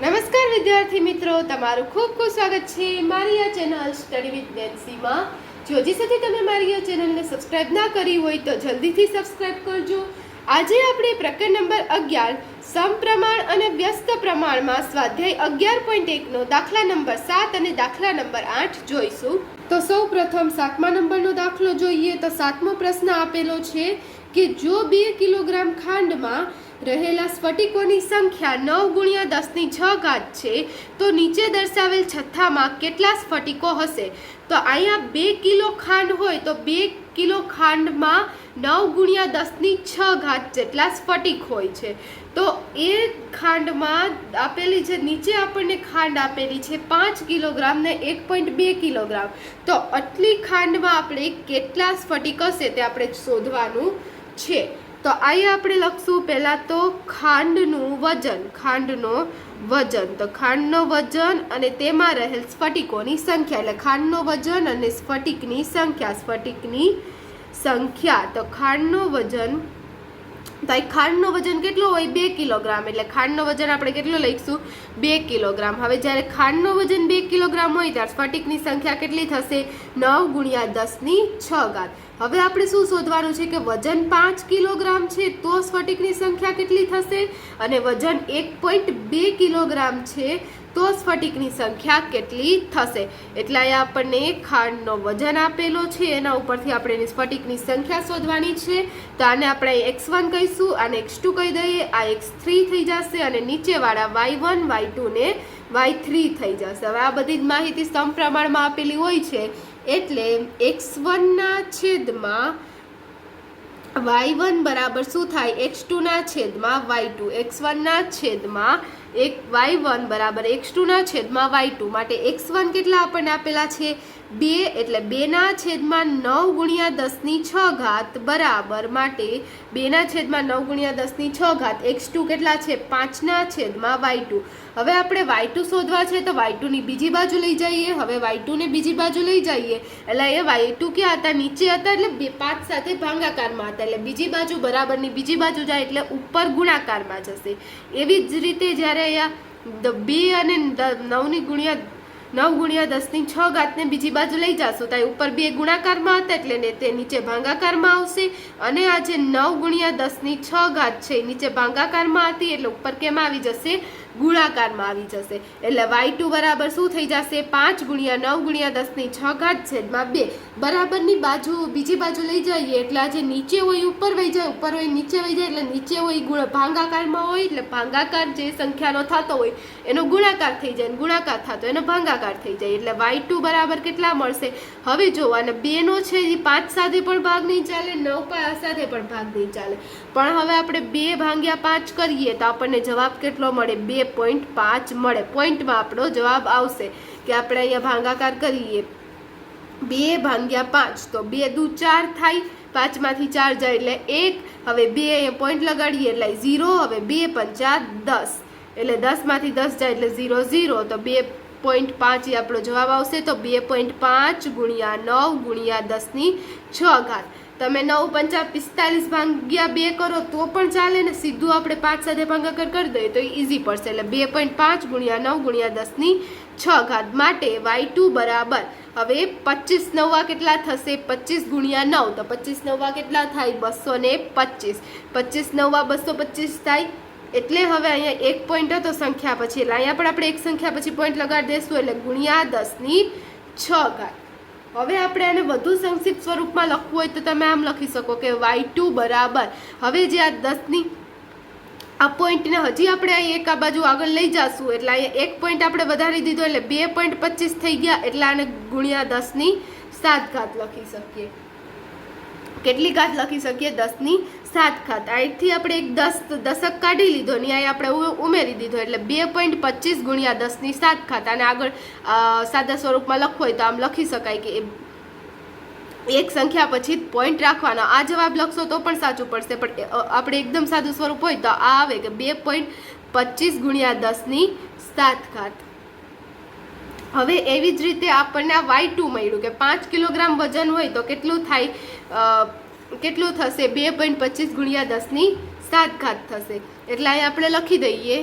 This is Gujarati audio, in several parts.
નમસ્કાર વિદ્યાર્થી મિત્રો, તમારું ખૂબ ખૂબ સ્વાગત છે મારી આ ચેનલ સ્ટડી વિથ નેન્સીમાં જો હજી સુધી તમે મારી આ ચેનલને સબસ્ક્રાઇબ ના કરી હોય તો જલ્દીથી સબસ્ક્રાઇબ કરજો. આજે આપણે પ્રકરણ નંબર અગિયાર, સમપ્રમાણ અને વ્યસ્ત પ્રમાણમાં સ્વાધ્યાય અગિયાર પોઈન્ટ એકનો દાખલા નંબર સાત અને દાખલા નંબર આઠ જોઈશું. તો સૌ પ્રથમ સાતમા નંબરનો દાખલો જોઈએ તો સાતમો પ્રશ્ન આપેલો છે કે જો બે કિલોગ્રામ ખાંડમાં રહેલા સ્ફટિકોની સંખ્યા નવ ગુણ્યા દસની છ ઘાત છે, તો નીચે દર્શાવેલ છથ્થામાં કેટલા સ્ફટિકો હશે? તો અહીંયા બે કિલો ખાંડ હોય તો બે કિલો ખાંડમાં નવ ગુણ્યા દસની છ ઘાત જેટલા સ્ફટિક હોય છે. તો એ ખાંડમાં આપેલી છે નીચે આપણને ખાંડ આપેલી છે પાંચ કિલોગ્રામ ને એક પોઈન્ટ બે કિલોગ્રામ. તો આટલી ખાંડમાં આપણે કેટલા સ્ફટિક હશે તે આપણે શોધવાનું છે. તો અહીંયા આપણે લખશું પહેલાં તો ખાંડનું વજન, ખાંડનો વજન. તો ખાંડનો વજન અને તેમાં રહેલ સ્ફટિકોની સંખ્યા. એટલે ખાંડનો વજન અને સ્ફટિકની સંખ્યા સ્ફટિકની સંખ્યા. તો ખાંડનો વજન તો અહીં ખાંડનું વજન કેટલો હોય? બે કિલોગ્રામ. એટલે ખાંડનું વજન આપણે કેટલું લઈશું? બે કિલોગ્રામ. હવે જ્યારે ખાંડનું વજન બે કિલોગ્રામ હોય, ત્યારે સ્ફટિકની સંખ્યા કેટલી થશે? નવ ગુણ્યા દસની છ ઘાત. હવે આપણે શું શોધવાનું છે કે વજન પાંચ કિલોગ્રામ છે, તો સ્ફટિકની સંખ્યા કેટલી થશે? અને વજન એક પોઈન્ટ બે કિલોગ્રામ છે તો સ્ફટિકની સંખ્યા કેટલી થશે? એટલે અહીંયા આપણને ખાંડનો વજન આપેલો છે. એના ઉપરથી આપણે એની સ્ફટિકની સંખ્યા શોધવાની છે. તો આને આપણે એક્સ વન કહીશું આને એક્સ ટુ કહી દઈએ. આ એક્સ થ્રી થઈ જશે અને નીચેવાળા વાય વન, વાય ટુ ને વાય થ્રી થઈ જશે. હવે આ બધી જ માહિતી સમપ્રમાણમાં આપેલી હોય છે. એટલે એક્સ વનના છેદમાં વાય વન બરાબર શું થાય? એક્સ ટુના છેદમાં વાય ટુ. એક્સ વનના છેદમાં એક વાય વન બરાબર, એક્સ ટુના છેદમાં વાય ટુ. માટે એક્સ વન કેટલા આપણને આપેલા છે? બે એટલે બેના છેદમાં નવ ગુણ્યા દસની છ ઘાત બરાબર માટે બેના છેદમાં નવ ગુણ્યા દસની છ ઘાત એક્સ ટુ કેટલા છે? પાંચના છેદમાં વાય ટુ. હવે આપણે વાય ટુ શોધવા છે તો વાય ટુની બીજી બાજુ લઈ જઈએ. હવે વાય ટુને બીજી બાજુ લઈ જઈએ. એટલે એ વાય ટુ ક્યાં હતા? નીચે હતા એટલે બે પાંચ સાથે ભાંગાકારમાં હતા. એટલે બીજી બાજુ બરાબરની બીજી બાજુ જાય એટલે ઉપર ગુણાકારમાં જશે. એવી જ રીતે જ્યારે અહીંયા બે અને નવની ગુણ્યા નવ ગુણ્યા દસની છ ઘાતને બીજી બાજુ લઈ જશો. તો ઉપર બે ગુણાકારમાં હતા એટલે ને તે નીચે ભાંગાકારમાં આવશે. અને આ જે નવ ગુણ્યા દસની છ ઘાત છે. એ નીચે ભાંગાકારમાં હતી એટલે ઉપર કેમ આવી જશે? ગુણાકારમાં આવી જશે. એટલે વાય ટુ બરાબર શું થઈ જશે? પાંચ ગુણ્યા નવ ગુણ્યા દસની છ ઘાત છેદમાં બે. બરાબરની બાજુ બીજી બાજુ લઈ જઈએ એટલે આજે નીચે હોય ઉપર વહી જાય, ઉપર હોય નીચે વહી જાય એટલે નીચે હોય ગુણ ભાંગાકારમાં હોય એટલે ભાંગાકાર જે સંખ્યાનો થતો હોય એનો ગુણાકાર થઈ જાય ગુણાકાર થતો એનો ભાંગાકાર થઈ જાય. એટલે વાય ટુ બરાબર કેટલા મળશે? હવે જો અને બેનો છે એ પાંચ સાથે પણ ભાગ નહીં ચાલે, નવ સાથે પણ ભાગ નહીં ચાલે. પણ હવે આપણે બે ભાંગ્યા પાંચ કરીએ તો આપણને જવાબ કેટલો મળે? બે પોઈન્ટ પાંચ મળે. પોઈન્ટમાં આપણો જવાબ આવશે કે આપણે અહીંયા ભાંગાકાર કરીએ. બે ભાંગ્યા પાંચ, તો બે દુ ચાર થાય. પાંચમાંથી ચાર જાય એટલે એક. હવે બે અહીંયા પોઈન્ટ લગાડીએ એટલે ઝીરો. હવે બે પંચા દસ. એટલે દસમાંથી દસ જાય એટલે ઝીરો ઝીરો. તો બે પોઈન્ટ પાંચ એ આપણો જવાબ આવશે તો બે પોઈન્ટ પાંચ ગુણ્યા નવ ગુણ્યા દસની છ ઘાત. તમે નવ પંચા પિસ્તાલીસ ભાગ્યા બે કરો તો પણ ચાલે ને. સીધું આપણે પાંચ સાથે ભાગાકાર કરી દઈએ તો ઇઝી પડશે. એટલે બે પોઈન્ટ પાંચ ગુણ્યા નવ ગુણ્યા દસની છ ઘાત માટે વાય ટુ બરાબર. હવે પચીસ નવા કેટલા થશે? પચીસ ગુણ્યા નવ. તો પચીસ નવા કેટલા થાય? બસો ને પચીસ. પચીસ નવા બસો પચીસ થાય. એટલે હવે અહીંયા એક પોઈન્ટ હતો સંખ્યા પછી. એટલે અહીંયા પણ આપણે એક સંખ્યા પછી પોઈન્ટ લગાડી દઈશું એટલે ગુણ્યા દસની છ ઘાત. હવે આપણે આને વધુ સંક્ષિપ્ત સ્વરૂપમાં લખવું હોય તો તમે આમ લખી શકો કે વાય ટુ બરાબર. હવે જે આ દસની આ પોઈન્ટને હજી આપણે અહીં એક આ બાજુ આગળ લઈ જશું. એટલે અહીંયા એક પોઈન્ટ આપણે વધારી દીધો, એટલે બે પોઈન્ટ પચીસ થઈ ગયા. એટલે આને ગુણ્યા દસની સાત ઘાત લખી શકીએ. કેટલી ઘાત લખી શકીએ? દસની સાત ખાત. અહીંથી આપણે એક દસ દશક કાઢી લીધો ને અહીં આપણે ઉમેરી દીધો. એટલે બે પોઈન્ટ પચીસ ગુણ્યા દસની સાત ખાત. અને આગળ સાદા સ્વરૂપમાં લખવું હોય તો આમ લખી શકાય કે એક સંખ્યા પછી પોઈન્ટ રાખવાનો. આ જવાબ લખશો તો પણ સાચું પડશે. પણ આપણે એકદમ સાદું સ્વરૂપ હોય તો આ આવે કે બે પોઈન્ટ પચીસ ગુણ્યા દસની સાત ખાત. હવે એવી જ રીતે આપણને આ વાય ટુ મળ્યું કે પાંચ કિલોગ્રામ વજન હોય તો કેટલું થાય? કેટલું થશે? બે પોઈન્ટ પચીસ ગુણ્યા દસની સાત ઘાત થશે. એટલે અહીં આપણે લખી દઈએ.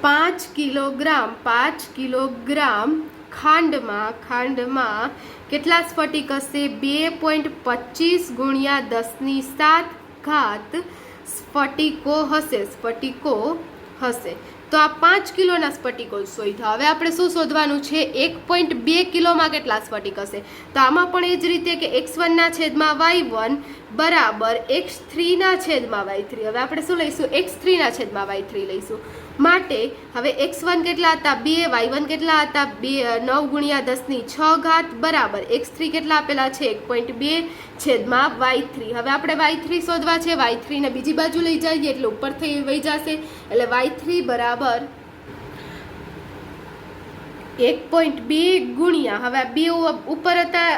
પાંચ કિલોગ્રામ પાંચ કિલોગ્રામ ખાંડમાં ખાંડમાં કેટલા સ્ફટિક હશે? બે પોઈન્ટ પચીસ ગુણ્યા દસની સાત ઘાત સ્ફટિકો હશે સ્ફટિકો હશે. તો આ પાંચ કિલોના સ્ફટિકો શોધ્યા હવે આપણે શું શોધવાનું છે? એક પોઈન્ટ બે કિલોમાં કેટલા સ્ફટિક હશે? તો આમાં પણ એ જ રીતે કે એક્સ વનના છેદમાં વાય વન બરાબર એક્સ થ્રીના છેદમાં વાય થ્રી. હવે આપણે શું લઈશું? એક્સ થ્રીના છેદમાં વાય થ્રી લઈશું. માટે હવે એક્સ વન કેટલા હતા? બે, વાય વન કેટલા હતા? બે નવ ગુણ્યા દસની છ ઘાત બરાબર. એક્સ થ્રી કેટલા આપેલા છે? એક પોઈન્ટ બે છેદમાં વાય થ્રી. હવે આપણે વાય થ્રી શોધવા છે. વાય થ્રીને બીજી બાજુ લઈ જઈએ એટલે ઉપર થઈ વહી જશે. એટલે વાય થ્રી બરાબર એક પોઈન્ટ બે ગુણ્યા. હવે બે ઉપર હતા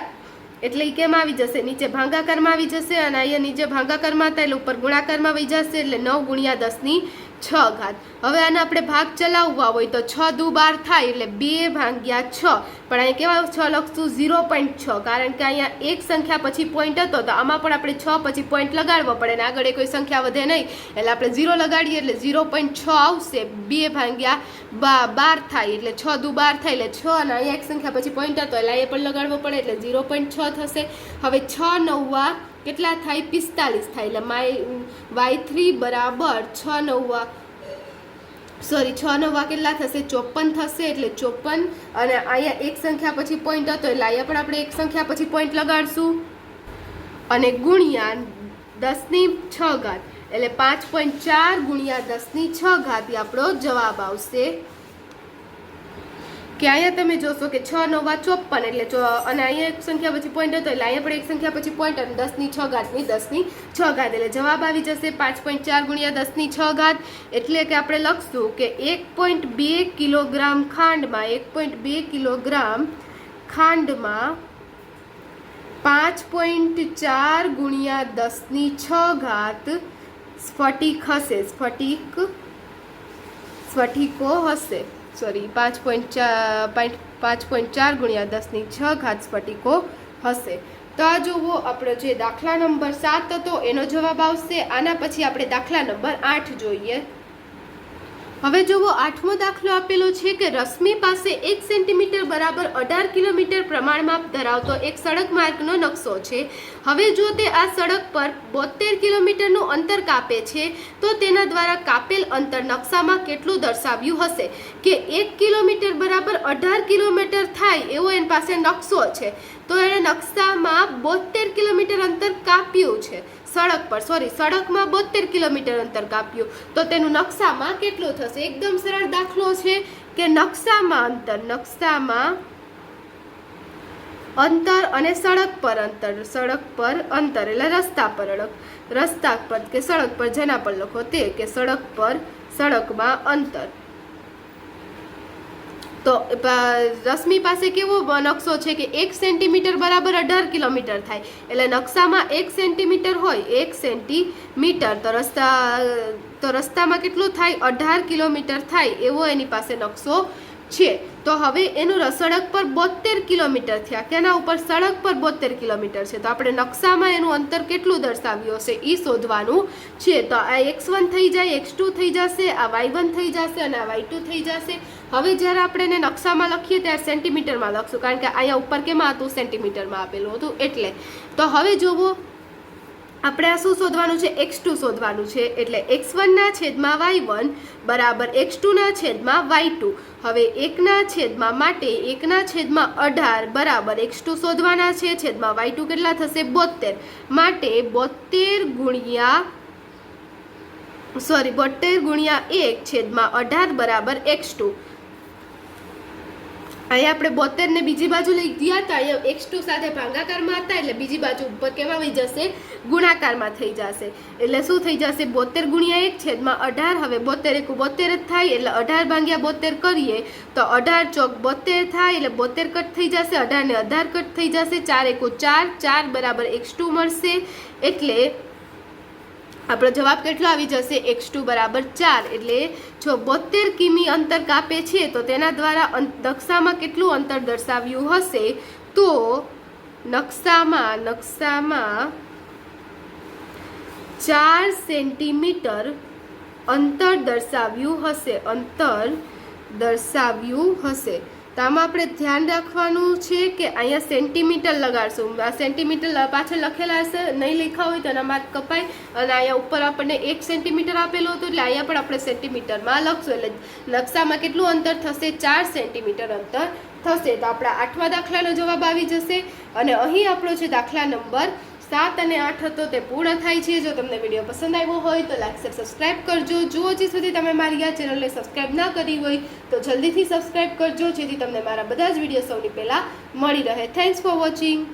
એટલે એ કેમ આવી જશે? નીચે ભાંગાકારમાં આવી જશે અને અહીંયા નીચે ભાંગાકારમાં હતા એટલે ઉપર ગુણાકારમાં વહી જશે એટલે નવ ગુણ્યા દસની છ ઘાત. હવે આને આપણે ભાગ ચલાવવા હોય તો છ દુ બાર થાય એટલે બે ભાગ્યા છ. પણ અહીંયા કેવા છ લખશું ઝીરો પોઈન્ટ છ. કારણ કે અહીંયા એક સંખ્યા પછી પોઈન્ટ હતો, તો આમાં પણ આપણે છ પછી પોઈન્ટ લગાડવો પડે ને આગળ એ કોઈ સંખ્યા વધે નહીં. એટલે આપણે ઝીરો લગાડીએ એટલે ઝીરો પોઈન્ટ છ આવશે. બે ભાગ્યા બા બાર થાય, એટલે છ દુ બાર થાય, એટલે છ અને અહીંયા એક સંખ્યા પછી પોઈન્ટ હતો, એટલે અહીંયા પણ લગાડવો પડે, એટલે ઝીરો પોઈન્ટ છ થશે. હવે છ નવ્વા કેટલા થાય? પિસ્તાલીસ થાય. એટલે માય વાય થ્રી બરાબર છ નવ્વા સોરી, છ વા કેટલા થશે, ચોપન થશે એટલે ચોપન. અને અહીંયા એક સંખ્યા પછી પોઈન્ટ હતો એટલે અહીંયા પણ આપણે એક સંખ્યા પછી પોઈન્ટ લગાડશું. અને ગુણ્યા દસની છ ઘાત, એટલે પાંચ પોઈન્ટ ચાર ગુણ્યા દસની છ ઘાત આપણો જવાબ આવશે. કે અહીંયા તમે જોશો કે છ, નવા ચોપન એટલે અને અહીંયા એક સંખ્યા પછી પોઈન્ટ હતો એટલે અહીંયા પણ એક સંખ્યા પછી પોઈન્ટ અને દસની છ ઘાતની દસની છ ઘાત એટલે જવાબ આવી જશે પાંચ પોઈન્ટ ચાર ગુણ્યા દસની છ ઘાત. એટલે કે આપણે લખશું કે એક પોઈન્ટ બે કિલોગ્રામ ખાંડમાં, એક પોઈન્ટ બે કિલોગ્રામ ખાંડમાં પાંચ પોઈન્ટ ચાર ગુણ્યા દસની છ ઘાત સ્ફટિક હશે. સ્ફટિક, સ્ફટિકો હશે. સોરી, પાંચ પોઈન્ટ ચાર, પાંચ પોઈન્ટ ચાર ગુણ્યા દસની છ ઘાત સ્ફટિકો હશે. તો આ જુઓ આપણો જે દાખલા નંબર સાત હતો, એનો જવાબ આવશે. આના પછી આપણે દાખલા નંબર આઠ જોઈએ. હવે જુઓ આઠમો દાખલો આપેલો છે કે રશ્મિ પાસે એક સેન્ટીમીટર બરાબર અઢાર કિલોમીટર પ્રમાણમાં ધરાવતો એક સડક માર્ગનો નકશો છે. હવે જો તે આ સડક પર બોતેર કિલોમીટરનું અંતર કાપે છે, તો તેના દ્વારા કાપેલ અંતર નકશામાં કેટલું દર્શાવ્યું હશે? કે એક કિલોમીટર બરાબર અઢાર કિલોમીટર થાય એવો એની પાસે નકશો છે. તો એણે નકશામાં બોતેર કિલોમીટર અંતર કાપ્યું છે. સડક પર સોરી સડકમાં બોતેર કિલોમીટર અંતર કાપ્યું. તો તેનું નકશામાં કેટલું થશે? એકદમ સરળ દાખલો છે કે નકશામાં અંતર નકશામાં અંતર અને સડક પર અંતર, સડક પર અંતર, એટલે રસ્તા પર અડક. રસ્તા પર કે સડક પર, જેના પર લખો તે, કે સડક પર સડકમાં અંતર. તો રશ્મિ પાસે કેવો નકશો છે કે એક સેન્ટીમીટર બરાબર અઢાર કિલોમીટર થાય. એટલે નકશામાં એક સેન્ટીમીટર હોય, એક સેન્ટીમીટર. તો રસ્તા, તો રસ્તામાં કેટલું થાય? અઢાર કિલોમીટર થાય એવો એની પાસે નકશો છે. તો હવે એનું સડક પર બોતેર કિલોમીટર થયા. કેના ઉપર? સડક પર બોતેર કિલોમીટર છે. તો આપણે નકશામાં એનું અંતર કેટલું દર્શાવ્યું હશે? એ શોધવાનું છે. તો આ એક્સ વન થઈ જાય, એક્સ ટુ થઈ જશે, આ વાય વન થઈ જશે અને આ વાય થઈ જશે. હવે જ્યારે આપણે એને નકશામાં લખીએ ત્યારે સેન્ટીમીટરમાં લખશું. કારણ કે અહીંયા ઉપર કેમાં હતું? સેન્ટીમીટરમાં આપેલું હતું. એટલે તો હવે જોવો આપણે આ શું શોધવાનું છે? એક્સ ટુ શોધવાનું છે. એટલે એક્સ વનના છેદમાં વાય વન બરાબર એક્સ ટુના છેદમાં વાય ટુ. હવે એકના છેદમાં માટે એકના છેદમાં અઢાર બરાબર એક્સ ટુ શોધવાના છે. છેદમાં વાય ટુ કેટલા થશે? બોતેર માટે બોતેર ગુણ્યા સોરી બોતેર ગુણ્યા એક છેદમાં અઢાર બરાબર એક્સ ટુ. અહીંયા આપણે બોતેર ને બીજી બાજુ લઈ ગયા હતા. અહીંયા એક્સ ટુ સાથે ભાંગાકારમાં હતા એટલે બીજી બાજુ ઉપર કેવા વહી જશે? ગુણાકારમાં થઈ જશે. એટલે શું થઈ જશે? બોતેર ગુણ્યા એક છેદમાં અઢાર. હવે બોતેર એકું બોતેર જ થાય એટલે અઢાર ભાંગ્યા બોતેર કરીએ તો અઢાર ચોક બોતેર થાય એટલે બોતેર કટ થઈ જશે, અઢારને અઢાર કટ થઈ જશે, ચાર એકુ ચાર ચાર બરાબર એક્સ ટુ મળશે. એટલે આપણો જવાબ કેટલો આવી જશે? એક્સ ટુ બરાબર ચાર. એટલે જો બોતેર કિમી અંતર કાપે છે, તો તેના દ્વારા નકશામાં કેટલું અંતર દર્શાવ્યું હશે? તો નકશામાં નકશામાં ચાર સેન્ટીમીટર અંતર દર્શાવ્યું હશે. અંતર દર્શાવ્યું હશે. તો આમાં આપણે ધ્યાન રાખવાનું છે કે અહીંયા સેન્ટીમીટર લગાડશું. આ સેન્ટીમીટર પાછળ લખેલા હશે, નહીં લખ્યા હોય તો એના માર્ક કપાય. અને અહીંયા ઉપર આપણને એક સેન્ટીમીટર આપેલું હતું, એટલે અહીંયા પણ આપણે સેન્ટીમીટરમાં લખશું. એટલે નકશામાં કેટલું અંતર થશે? ચાર સેન્ટીમીટર અંતર થશે. તો આપણા આઠમા દાખલાનો જવાબ આવી જશે. અને અહીં આપણો છે દાખલા નંબર સાત અને આઠ હતો, તે પૂર્ણ થાય છે. જો તમને વીડિયો પસંદ આવ્યો હોય તો લાઈક સબસ્ક્રાઇબ કરજો. જો હજી સુધી તમે મારી આ ચેનલને સબસ્ક્રાઇબ ના કરી હોય તો જલ્દીથી સબસ્ક્રાઇબ કરજો, જેથી તમને મારા બધા જ વીડિયો સૌની પહેલાં મળી રહે. Thanks for watching